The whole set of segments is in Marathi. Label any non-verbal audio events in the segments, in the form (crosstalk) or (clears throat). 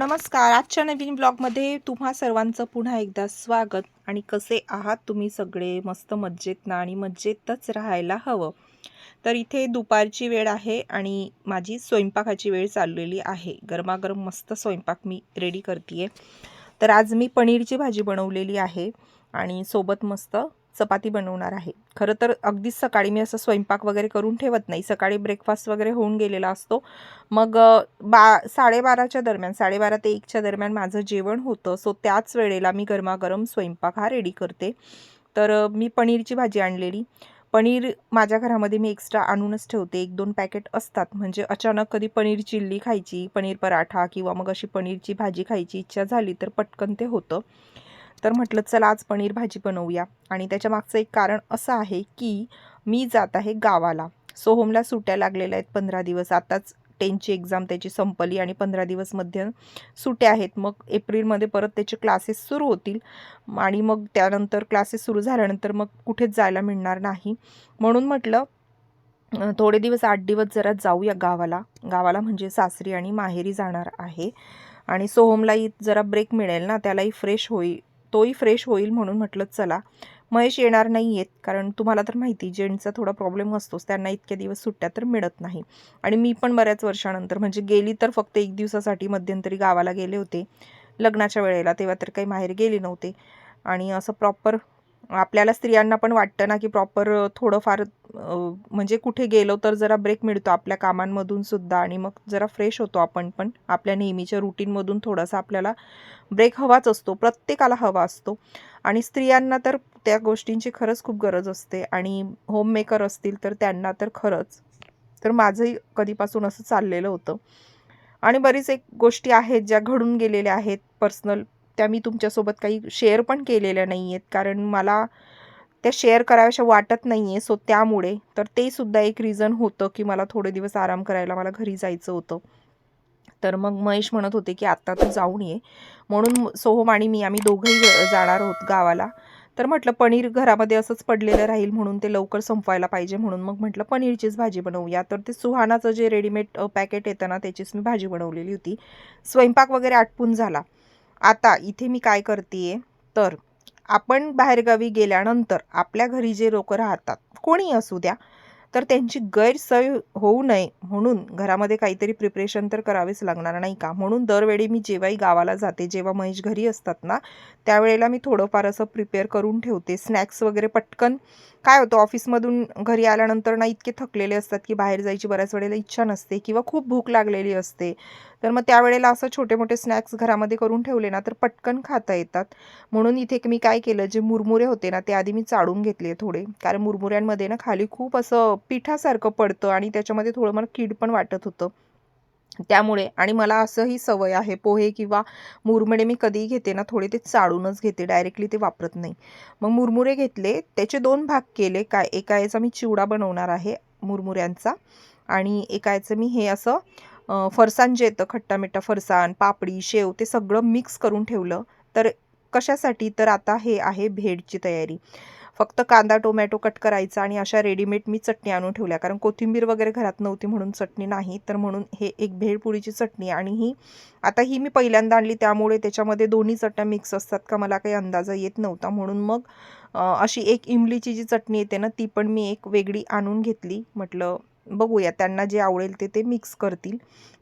नमस्कार. आजच्या नवीन ब्लॉगमध्ये तुम्हा सर्वांचं पुन्हा एकदा स्वागत. आणि कसे आहात तुम्ही सगळे? मस्त मज्जेत ना? आणि मज्जेतच राहायला हवं. तर इथे दुपारची वेळ आहे आणि माझी स्वयंपाकाची वेळ चाललेली आहे. गरमागरम मस्त स्वयंपाक मी रेडी करते तर आज मी पनीरची भाजी बनवलेली आहे आणि सोबत मस्त चपाती बनवणार आहे. खरं तर अगदीच सकाळी मी असं स्वयंपाक वगैरे करून ठेवत नाही. सकाळी ब्रेकफास्ट वगैरे होऊन गेलेला असतो. मग बा साडेबाराच्या दरम्यान साडेबारा ते एकच्या दरम्यान माझं जेवण होतं. सो त्याच वेळेला मी गरमागरम स्वयंपाक हा रेडी करते. तर मी पनीरची भाजी आणलेली. पनीर माझ्या घरामध्ये मी एक्स्ट्रा आणूनच ठेवते. एक दोन पॅकेट असतात. म्हणजे अचानक कधी पनीर चिल्ली खायची पनीर पराठा किंवा मग अशी पनीरची भाजी खायची इच्छा झाली तर पटकन ते होतं. तर म्हटलं चला आज पनीर भाजी बनवूया. आणि त्याच्या मागचं एक कारण असं आहे की मी जात आहे गावाला. सोहोमला सुट्ट्या लागलेल्या आहेत पंधरा दिवस. आताच टेनची एक्झाम त्याची संपली आणि पंधरा दिवस मध्य सुट्ट्या आहेत. मग एप्रिलमध्ये परत त्याचे क्लासेस सुरू होतील. आणि मग त्यानंतर क्लासेस सुरू झाल्यानंतर मग कुठेच जायला मिळणार नाही. म्हणून म्हटलं थोडे दिवस आठ दिवस जरा जाऊया गावाला. गावाला म्हणजे सासरी आणि माहेरी जाणार आहे. आणि सोहमलाही जरा ब्रेक मिळेल ना त्यालाही फ्रेश होईल तोही फ्रेश होईल म्हणून म्हटलं चला महेश येणार नाही आहेत कारण तुम्हाला तर माहिती जेंट्सचा थोडा प्रॉब्लेम असतोच त्यांना इतके दिवस सुट्ट्या तर मिळत नाही. आणि मी पण बऱ्याच वर्षानंतर म्हणजे गेली तर फक्त एक दिवसासाठी मध्यंतरी गावाला गेले होते लग्नाच्या वेळेला तेव्हा तर काही माहेर गेले नव्हते. आणि असं प्रॉपर आपल्याला स्त्रियांना पण वाटतं ना की प्रॉपर थोडंफार म्हणजे कुठे गेलो तर जरा ब्रेक मिळतो आपल्या कामांमधून सुद्धा आणि मग जरा फ्रेश होतो आपण पण. आपल्या नेहमीच्या रुटीनमधून थोडासा आपल्याला ब्रेक हवाच असतो प्रत्येकाला हवा असतो. आणि स्त्रियांना तर त्या गोष्टींची खरंच खूप गरज असते आणि होममेकर असतील तर त्यांना तर खरंच. तर माझंही कधीपासून असं चाललेलं होतं. आणि बरीच एक गोष्टी आहेत ज्या घडून गेलेल्या आहेत पर्सनल त्या मी तुमच्यासोबत काही शेअर पण केलेल्या नाही आहेत कारण मला त्या शेअर कराव्याशा वाटत नाही आहे सो त्यामुळे. तर ते सुद्धा एक रिझन होतं की मला थोडे दिवस आराम करायला मला घरी जायचं होतं. तर मग महेश म्हणत होते की आत्ता तू जाऊन ये. म्हणून सोहम आणि मी आम्ही दोघंही जाणार आहोत गावाला. तर म्हटलं पनीर घरामध्ये असंच पडलेलं राहील म्हणून ते लवकर संपवायला पाहिजे म्हणून. मग म्हटलं पनीरचीच भाजी बनवूया. तर ते सुहानाचं जे रेडीमेड पॅकेट येतं ना त्याचीच मी भाजी बनवलेली होती. स्वयंपाक वगैरे आटपून झाला. आता इथे मी काय करते तर आपण बाहेरगावी गेल्यानंतर आपल्या घरी जे लोक राहतात कोणी असू द्या तर त्यांची गैरसोय होऊ नये म्हणून घरामध्ये काहीतरी प्रिपरेशन तर करावेच लागणार नाही का? म्हणून दरवेळी मी जेव्हाही गावाला जाते जेव्हा महेश घरी असतात ना त्यावेळेला मी थोडंफार असं प्रिपेअर करून ठेवते. स्नॅक्स वगैरे पटकन काय होतं ऑफिसमधून घरी आल्यानंतर ना इतके थकलेले असतात की बाहेर जायची बऱ्याच वेळेला इच्छा नसते किंवा खूप भूक लागलेली असते. तर मग त्यावेळेला असं छोटे मोठे स्नॅक्स घरामध्ये करून ठेवले ना तर पटकन खाता येतात. म्हणून इथे मी काय केलं जे मुरमुरे होते ना ते आधी मी चाळून घेतले थोडे. कारण मुरमुऱ्यांमध्ये ना खाली खूप असं पिठासारखं पडतं आणि त्याच्यामध्ये थोडं मला कीड पण वाटत होतं. त्यामुळे आणि मला असंही सवय आहे पोहे किंवा मुरमुरे मी कधीही घेते ना थोडे ते चाळूनच घेते डायरेक्टली ते वापरत नाही. मग मुरमुरे घेतले त्याचे दोन भाग केले काय एका याचा मी चिवडा बनवणार आहे मुरमुऱ्यांचा आणि एका याचं मी हे असं फरसान फरसाण जे येतं खट्टा मिठा फरसाण पापडी शेव ते सगळं मिक्स करून ठेवलं. तर कशासाठी? तर आता हे आहे भेडची तयारी. फक्त कांदा टोमॅटो कट करायचा आणि अशा रेडीमेड मी चटणी आणून ठेवल्या. कारण कोथिंबीर वगैरे घरात नव्हती म्हणून चटणी नाही तर म्हणून हे एक भेळपुरीची चटणी आणि ही आता ही मी पहिल्यांदा आणली त्यामुळे त्याच्यामध्ये दोन्ही चटण्या मिक्स असतात का मला काही अंदाजा येत नव्हता. म्हणून मग अशी एक इमलीची जी चटणी येते ना ती पण मी एक वेगळी आणून घेतली. म्हटलं बघूया त्यांना जे आवडेल ते ते मिक्स करतील.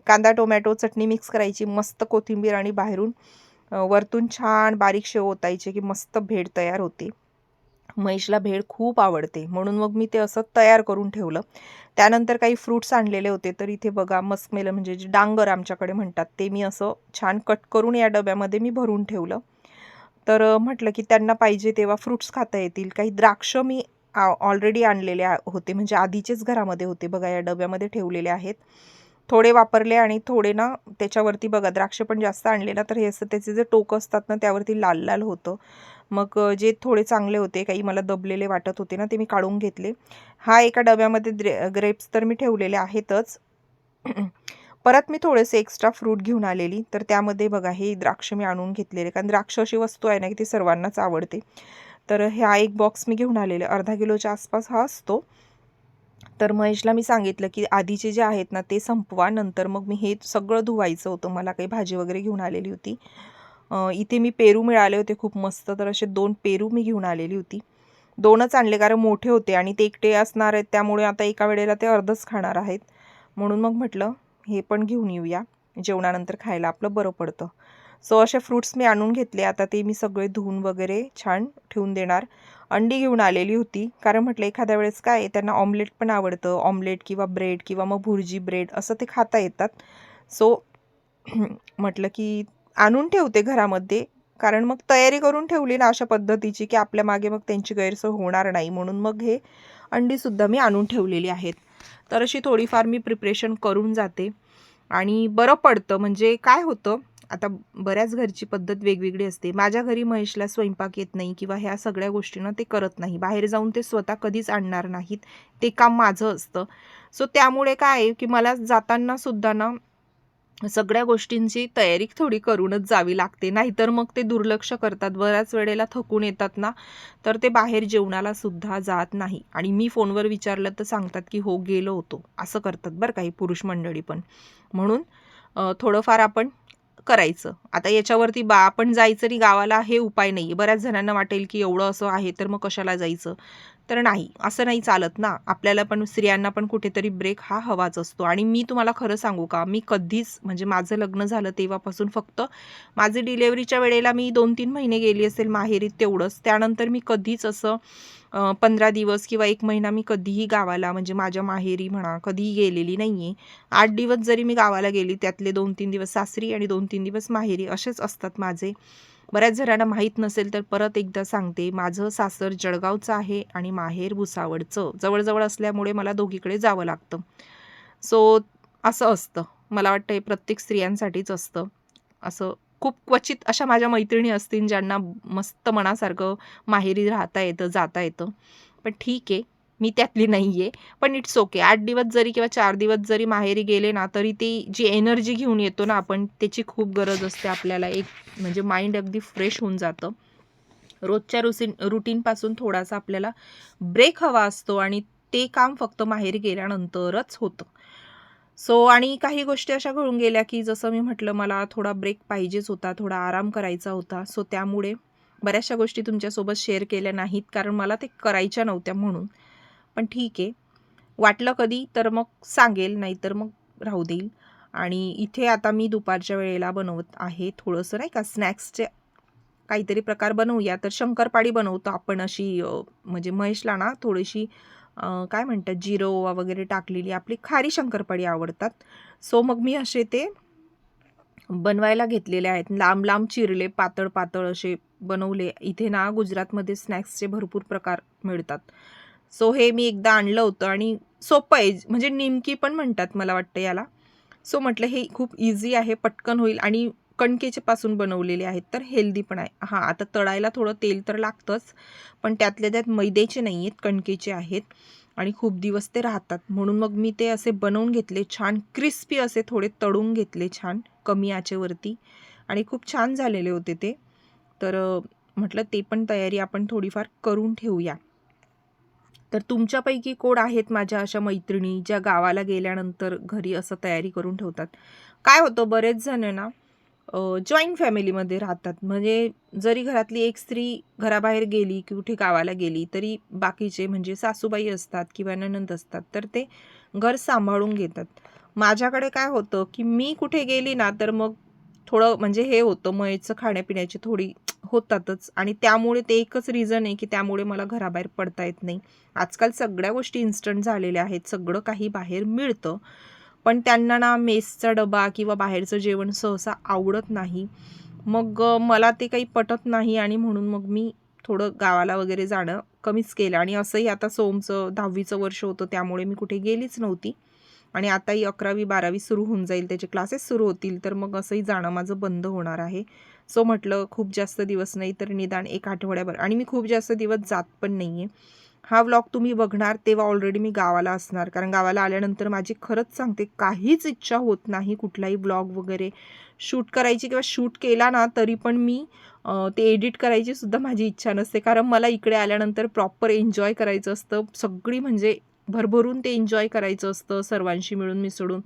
कांदा टोमॅटो चटणी मिक्स करायची मस्त कोथिंबीर आणि बाहेरून वरतून छान बारीक शेव ओतायचे की मस्त भेळ तयार होते. महेशला भेळ खूप आवडते. म्हणून मग मी ते असं तयार करून ठेवलं. त्यानंतर काही फ्रूट्स आणलेले होते. तर इथे बघा मस्कमेलं म्हणजे जे डांगर आमच्याकडे म्हणतात ते मी असं छान कट करून या डब्यामध्ये मी भरून ठेवलं. तर म्हटलं की त्यांना पाहिजे तेव्हा फ्रूट्स खाता येतील. काही द्राक्ष मी ऑलरेडी आणलेले होते. म्हणजे आधीचेच घरामध्ये होते बघा या डब्यामध्ये ठेवलेले आहेत. थोडे वापरले आणि थोडे ना त्याच्यावरती बघा द्राक्ष पण जास्त आणले ना तर हे असं त्याचे जे टोक असतात ना त्यावरती लाल लाल होतं. मग जे थोडे चांगले होते काही मला दबलेले वाटत होते ना ते मी काढून घेतले. हा एका डब्यामध्ये ग्रे ग्रेप्स तर मी ठेवलेले आहेतच. परत मी थोडेसे एक्स्ट्रा फ्रूट घेऊन आलेली. तर त्यामध्ये बघा हे द्राक्ष मी आणून घेतलेले. कारण द्राक्ष अशी वस्तू आहे ना की ती सर्वांनाच आवडते. तर ह्या एक बॉक्स मी घेऊन आलेले. अर्धा किलोच्या आसपास हा असतो. तर महेशला मी सांगितलं की आधीचे जे आहेत ना ते संपवा. नंतर मग मी हे सगळं धुवायचं होतं. मला काही भाजी वगैरे घेऊन आलेली होती. इथे मी पेरू मिळाले होते खूप मस्त. तर असे दोन पेरू मी घेऊन आलेली होती. दोनच आणले कारण मोठे होते आणि ते एकटे असणार आहेत त्यामुळे आता एका वेळेला ते अर्धच खाणार आहेत. म्हणून मग म्हटलं हे पण घेऊन येऊया. जेवणानंतर खायला आपलं बरं पडतं. सो असे फ्रूट्स मी आणून घेतले. आता ते मी सगळे धुवून वगैरे छान ठेवून देणार. अंडी घेऊन आलेली होती. कारण म्हटलं एखाद्या वेळेस काय त्यांना ऑमलेट पण आवडतं. ऑमलेट किंवा ब्रेड किंवा मग भुर्जी ब्रेड असं ते खाता येतात. सो (clears throat) म्हटलं की आणून ठेवते घरामध्ये कारण मग तयारी करून ठेवली ना अशा पद्धतीची की आपल्या मागे मग त्यांची गैरसोय होणार नाही म्हणून मग हे अंडीसुद्धा मी आणून ठेवलेली आहेत. तर अशी थोडीफार मी प्रिपरेशन करून जाते. आणि बरं पडतं म्हणजे काय होतं आता बऱ्याच घरची पद्धत वेगवेगळी असते. माझ्या घरी महेशला स्वयंपाक येत नाही किंवा ह्या सगळ्या गोष्टींना ते करत नाही. बाहेर जाऊन ते स्वतः कधीच आणणार नाहीत. ते काम माझं असतं. सो त्यामुळे काय आहे की मला जाताना सुद्धा ना सगळ्या गोष्टींची तयारी थोडी करूनच जावी लागते. नाहीतर मग ते दुर्लक्ष करतात. बऱ्याच वेळेला थकून येतात ना तर ते बाहेर जेवणाला सुद्धा जात नाही. आणि मी फोनवर विचारलं तर सांगतात की हो गेलो होतो. असं करतात बरं काही पुरुष मंडळी पण. म्हणून थोडंफार आपण करायचं. आता याच्यावरती बा आपण जायचं आणि गावाला हे उपाय नाही बऱ्याच जणांना वाटेल की एवढं असं आहे तर मग कशाला जायचं? तर नाही असं नाही चालत ना. आपल्याला पण स्त्रियांना पण कुठेतरी ब्रेक हा हवाच असतो. आणि मी तुम्हाला खरं सांगू का मी कधीच म्हणजे माझं लग्न झालं तेव्हापासून फक्त माझे डिलेवरीच्या वेळेला मी दोन तीन महिने गेली असेल माहेरीत तेवढंच. त्यानंतर मी कधीच असं पंधरा दिवस किंवा एक महिना मी कधीही गावाला म्हणजे माझ्या माहेरी म्हणा कधीही गेलेली नाही आहे आठ दिवस जरी मी गावाला गेली त्यातले दोन तीन दिवस सासरी आणि दोन तीन दिवस माहेरी असेच असतात माझे. बऱ्याच जणांना माहीत नसेल तर परत एकदा सांगते. माझं सासर जळगावचं आहे आणि माहेर भुसावळचं. जवळजवळ असल्यामुळे मला दोघीकडे जावं लागतं. सो असं असतं. मला वाटतं हे प्रत्येक स्त्रियांसाठीच असतं. असं खूप क्वचित अशा माझ्या मैत्रिणी असतील ज्यांना मस्त मनासारखं माहेरी राहता येतं जाता येतं. पण ठीक आहे. मी त्यातली नाही आहे पण इट्स ओके आठ दिवस जरी किंवा चार दिवस जरी माहेरी गेले ना तरी ती जी एनर्जी घेऊन येतो ना आपण त्याची खूप गरज असते आपल्याला. एक म्हणजे माइंड अगदी फ्रेश होऊन जातं. रोजच्या रुसीन रुटीनपासून थोडासा आपल्याला ब्रेक हवा असतो आणि ते काम फक्त माहेरी गेल्यानंतरच होतं. सो आणि काही गोष्टी अशा घडून गेल्या की जसं मी म्हटलं मला थोडा ब्रेक पाहिजेच होता थोडा आराम करायचा होता. सो त्यामुळे बऱ्याचशा गोष्टी तुमच्यासोबत शेअर केल्या नाहीत कारण मला ते करायच्या नव्हत्या म्हणून. पण ठीक आहे. वाटलं कधी तर मग सांगेल नाहीतर मग राहू देईल. आणि इथे आता मी दुपारच्या वेळेला बनवत आहे थोडंसं नाही का स्नॅक्सचे काहीतरी प्रकार बनवूया. तर शंकरपाळी बनवतो आपण अशी म्हणजे महेशला ना थोडीशी काय म्हणतात जिरो वगैरे टाकलेली आपली खारी शंकरपाळी आवडतात. सो मग मी असे ते बनवायला घेतलेले आहेत. लांब लांब चिरले पातळ पातळ असे बनवले. इथे ना गुजरातमध्ये स्नॅक्सचे भरपूर प्रकार मिळतात. सो हे मी एकदा आणलं होतं आणि सोपं आहे म्हणजे निमकी पण म्हणतात मला वाटतं याला. सो म्हटलं हे खूप इझी आहे पटकन होईल आणि कणकेचे पासून बनवलेले आहेत तर हेल्दी पण आहे. हां आता तळायला थोडं तेल तर लागतंच पण त्यातल्या त्यात मैद्याचे नाही आहेत कणकेचे आहेत आणि खूप दिवस ते राहतात. म्हणून मग मी ते असे बनवून घेतले छान क्रिस्पी असे थोडे तळून घेतले छान कमी आचेवरती आणि खूप छान झालेले होते ते. तर म्हटलं ते पण तयारी आपण थोडीफार करून ठेवूया. तर तुमच्यापैकी कोण आहेत माझ्या अशा मैत्रिणी ज्या गावाला गेल्यानंतर घरी असं तयारी करून ठेवतात? काय होतं बरेच जण ना जॉईंट फॅमिलीमध्ये राहतात. म्हणजे जरी घरातली एक स्त्री घराबाहेर गेली कुठे गावाला गेली तरी बाकीचे म्हणजे सासूबाई असतात किंवा ननंद असतात तर ते घर सांभाळून घेतात. माझ्याकडे काय होतं की मी कुठे गेली ना तर मग थोडं म्हणजे हे होतं मयचं खाण्यापिण्याची थोडी होतातच. आणि त्यामुळे ते एकच रिझन आहे की त्यामुळे मला घराबाहेर पडता येत नाही. आजकाल सगळ्या गोष्टी इन्स्टंट झालेल्या आहेत. सगळं काही बाहेर मिळतं. पण त्यांना ना मेसचा डबा किंवा बाहेरचं जेवण सहसा आवडत नाही. मग मला ते काही पटत नाही आणि म्हणून मग मी थोडं गावाला वगैरे जाणं कमीच केलं. आणि असंही आता सोमचं दहावीचं वर्ष होतं त्यामुळे मी कुठे गेलीच नव्हती. आणि आताही अकरावी बारावी सुरू होऊन जाईल त्याचे क्लासेस सुरू होतील तर मग असंही जाणं माझं बंद होणार आहे. सो म्हटलं खूप जास्त दिवस नाही तर निदान एक आठवड्याभर. आणि मी खूप जास्त दिवस जात पण नाही आहे हा व्लॉग तुम्ही बघणार तेव्हा ऑलरेडी मी गावाला असणार. कारण गावाला आल्यानंतर माझी खरंच सांगते काहीच इच्छा होत नाही कुठलाही व्लॉग वगैरे शूट करायची किंवा शूट केला ना तरी पण मी ते एडिट करायची सुद्धा माझी इच्छा नसते. कारण मला इकडे आल्यानंतर प्रॉपर एन्जॉय करायचं असतं. सगळी म्हणजे भरभरून ते एन्जॉय करायचं असतं सर्वांशी मिळून मिसळून.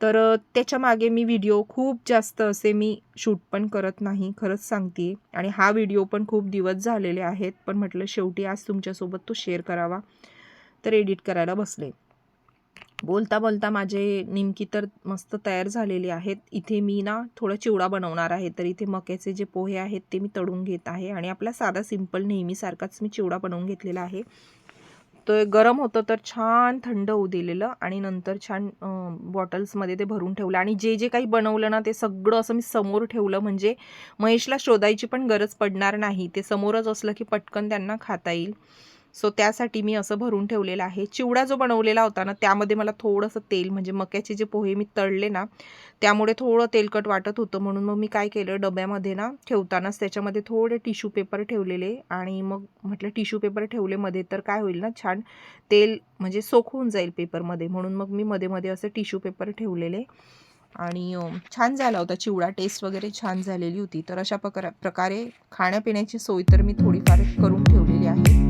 तर त्याच्यामागे मी व्हिडिओ खूप जास्त असे मी शूट पण करत नाही खरंच सांगते. आणि हा व्हिडिओ पण खूप दिवस झालेले आहेत पण म्हटलं शेवटी आज तुमच्यासोबत तो शेअर करावा. तर एडिट करायला बसले. बोलता बोलता माझे निमकी तर मस्त तयार झालेले आहेत. इथे मी ना थोडं चिवडा बनवणार आहे तर इथे मक्याचे जे पोहे आहेत ते मी तळून घेत आहे. आणि आपला साधा सिंपल नेहमीसारखाच मी चिवडा बनवून घेतलेला आहे. तर गरम होतं तर छान थंड होऊ दिलेलं आणि नंतर छान बॉटल्समध्ये ते भरून ठेवलं. आणि जे जे काही बनवलं ना ते सगळं असं मी समोर ठेवलं. म्हणजे महेशला शोधायची पण गरज पडणार नाही. ते समोरच असलं की पटकन त्यांना खाता येईल. सो त्यासाठी मी असं भरून ठेवलेलं आहे. चिवडा जो बनवलेला होता ना त्यामध्ये मला थोडंसं तेल म्हणजे मक्याचे जे पोहे मी तळले ना त्यामुळे थोडं तेलकट वाटत होतं. म्हणून मग मी काय केलं डब्यामध्ये ना ठेवतानाच त्याच्यामध्ये थोडे टिश्यू पेपर ठेवलेले आणि मग म्हटलं टिश्यू पेपर ठेवले मध्ये तर काय होईल ना छान तेल म्हणजे सोक होऊन जाईल पेपरमध्ये म्हणून मग मी मध्ये मध्ये असे टिश्यू पेपर ठेवलेले आणि छान झाला होता चिवडा. टेस्ट वगैरे छान झालेली होती. तर अशा प्रकारे खाण्यापिण्याची सोय तर मी थोडीफार करून ठेवलेली आहे.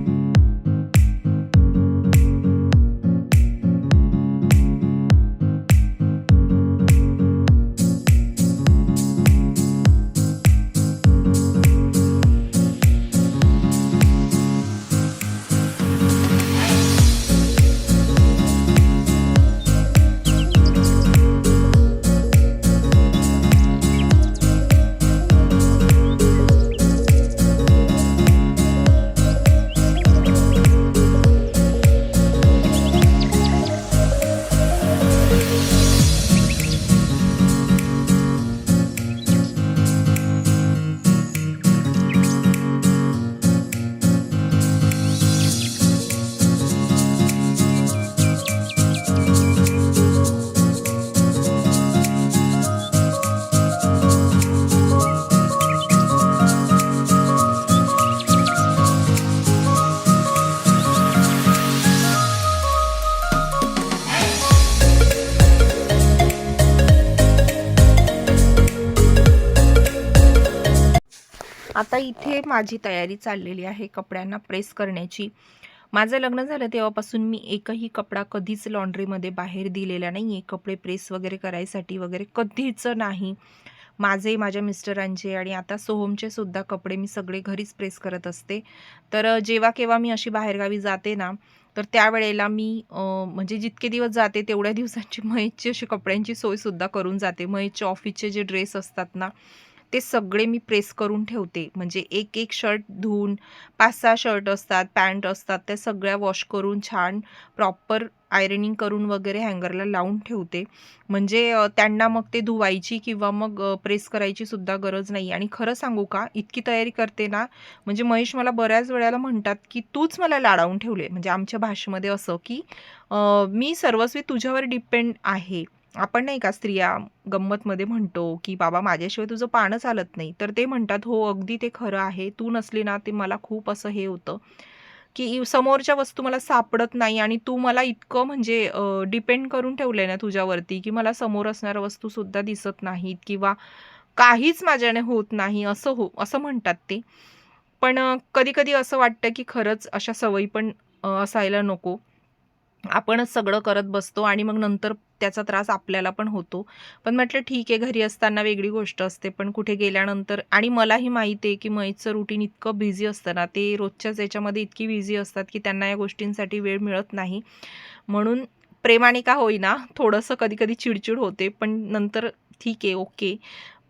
इथे माझी तयारी चाललेली आहे कपड्यांना प्रेस करण्याची. माझं लग्न झालं तेव्हापासून मी एकही कपडा कधीच लॉन्ड्रीमध्ये बाहेर दिलेला नाही आहे कपडे प्रेस वगैरे करायसाठी वगैरे कधीच नाही. माझे माझ्या मिस्टरांचे आणि आता सोहमचे सुद्धा कपडे मी सगळे घरीच प्रेस करत असते. तर जेव्हा केव्हा मी अशी बाहेरगावी जाते ना तर त्यावेळेला मी म्हणजे जितके दिवस जाते तेवढ्या दिवसांची महेशची अशी कपड्यांची सोयसुद्धा करून जाते. महेशचे ऑफिसचे जे ड्रेस असतात ना ते सगळे मी प्रेस करून ठेवते. म्हणजे एक एक शर्ट धुवून पाच सहा शर्ट असतात पॅन्ट असतात त्या सगळ्या वॉश करून छान प्रॉपर आयरनिंग करून वगैरे हँगरला लावून ठेवते. म्हणजे त्यांना मग ते धुवायची किंवा मग प्रेस करायची सुद्धा गरज नाही. आणि खरं सांगू का इतकी तयारी करते ना म्हणजे महेश मला बऱ्याच वेळेला म्हणतात की तूच मला लाडावून ठेवले. म्हणजे आमच्या भाषेमध्ये असं की मी सर्वस्वी तुझ्यावर डिपेंड आहे. आपण नाही का स्त्रिया गंमतमध्ये म्हणतो की बाबा माझ्याशिवाय तुझं पानं चालत नाही. तर ते म्हणतात हो अगदी ते खरं आहे. तू नसली ना ते मला खूप असं हे होतं की समोरच्या वस्तू मला सापडत नाही आणि तू मला इतकं म्हणजे डिपेंड करून ठेवलं आहे ना तुझ्यावरती की मला समोर असणाऱ्या वस्तूसुद्धा दिसत नाहीत किंवा काहीच माझ्याने होत नाही. असं हो असं म्हणतात ते. पण कधीकधी असं वाटतं की खरंच अशा सवयी पण असायला नको. आपणच सगळं करत बसतो आणि मग नंतर त्याचा त्रास आपल्याला पण होतो. पण म्हटलं ठीक आहे घरी असताना वेगळी गोष्ट असते पण कुठे गेल्यानंतर आणि मलाही माहिती आहे की मईचं रुटीन इतकं बिझी असतं ना ते रोजच्याच याच्यामध्ये इतकी बिझी असतात की त्यांना या गोष्टींसाठी वेळ मिळत नाही. म्हणून प्रेमाने का होईना थोडंसं कधी कधी चिडचिड होते पण नंतर ठीक आहे ओके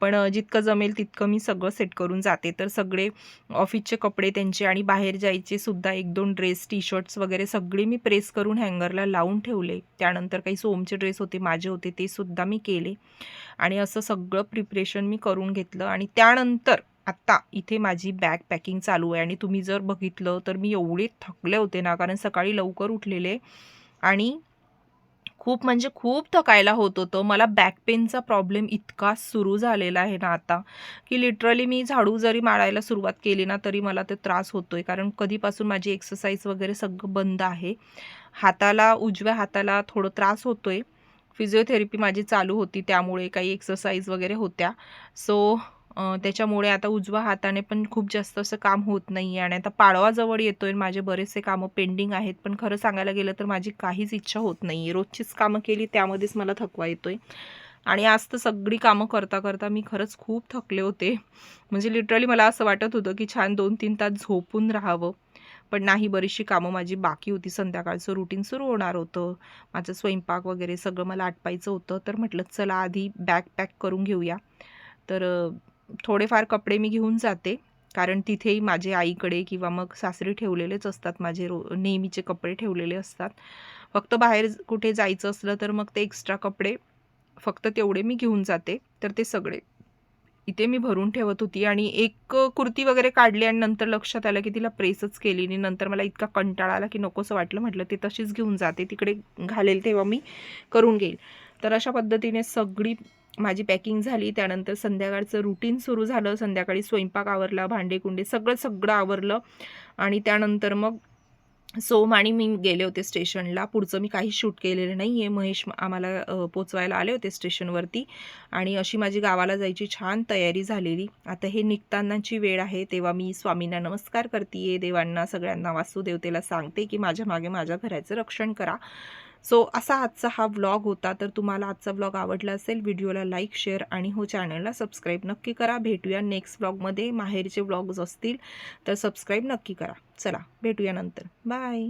पण जितकं जमेल तितकं मी सगळं सेट करून जाते. तर सगळे ऑफिसचे कपडे त्यांचे आणि बाहेर जायचे सुद्धा एक दोन ड्रेस टी शर्ट्स वगैरे सगळे मी प्रेस करून हँगरला लावून ठेवले. त्यानंतर काही सोमचे ड्रेस होते माझे होते ते सुद्धा मी केले. आणि असं सगळं प्रिपरेशन मी करून घेतलं. आणि त्यानंतर आत्ता इथे माझी बॅग पॅकिंग चालू आहे. आणि तुम्ही जर बघितलं तर मी एवढे थकले होते ना कारण सकाळी लवकर उठलेले. आणि खूप म्हणजे खूप थकायला होत होतं. मला बॅक पेनचा प्रॉब्लेम इतका सुरू झालेला आहे ना आता की लिटरली मी झाडू जरी मारायला सुरुवात केली ना तरी मला ते त्रास होतो आहे कारण कधीपासून माझी एक्सरसाइज वगैरे सगळं बंद आहे. हाताला उजव्या हाताला थोडं त्रास होतो आहे फिजिओथेरपी माझी चालू होती त्यामुळे काही एक्सरसाइज वगैरे होत्या. सो त्याच्यामुळे आता उजव्या हाताने पण खूप जास्त असं काम होत नाही आहे आणि आता पाडवा जवळ येतोय. माझे बरेचसे कामं पेंडिंग आहेत. पण खरं सांगायला गेलं तर माझी काहीच इच्छा होत नाही आहे रोजचीच कामं केली त्यामध्येच मला थकवा येतोय. आणि आज तर सगळी कामं करता करता मी खरंच खूप थकले होते. म्हणजे लिटरली मला असं वाटत होतं की छान दोन तीन तास झोपून राहावं. पण नाही बरीचशी कामं माझी बाकी होती. संध्याकाळचं रुटीन सुरू होणार होतं. माझं स्वयंपाक वगैरे सगळं मला आटपायचं होतं. तर म्हटलं चला आधी बॅग पॅक करून घेऊया. तर थोडेफार कपडे मी घेऊन जाते. कारण तिथेही माझे आईकडे किंवा मग सासरी ठेवलेलेच असतात. माझे रो नेहमीचे कपडे ठेवलेले असतात. फक्त बाहेर कुठे जायचं असलं तर मग ते एक्स्ट्रा कपडे फक्त तेवढे मी घेऊन जाते. तर ते सगळे. इथे मी भरून ठेवत होती आणि एक कुर्ती वगैरे काढली आणि नंतर लक्षात आलं की तिला प्रेसच केली आणि नंतर मला इतका कंटाळा आला की नकोसं वाटलं. म्हटलं ते तशीच घेऊन जाते. तिकडे घालेल तेव्हा मी करून घेईल. तर अशा पद्धतीने सगळी माझी पॅकिंग झाली त्यानंतर संध्याकाळचं रुटीन सुरू झालं संध्याकाळी स्वयंपाक आवरला भांडेकुंडे सगळं सगळं आवरलं. आणि त्यानंतर मग सोम आणि मी गेले होते स्टेशनला. पुढचं मी काही शूट केलेलं नाही आहे महेश आम्हाला पोचवायला आले होते स्टेशनवरती. आणि अशी माझी गावाला जायची छान तयारी झालेली. आता हे निघतानाची वेळ आहे. तेव्हा मी स्वामींना नमस्कार करते देवांना सगळ्यांना वासुदेवतेला सांगते की माझ्या मागे माझ्या घराचं रक्षण करा. सो असा आजचा हा व्लॉग होता. तर तुम्हाला आजचा व्लॉग आवडला असेल व्हिडिओला लाईक शेअर आणि हो चॅनलला सबस्क्राईब नक्की करा. भेटूया नेक्स्ट व्लॉगमध्ये माहेरचे व्लॉग्स असतील तर सबस्क्राईब नक्की करा. चला भेटूया नंतर. बाय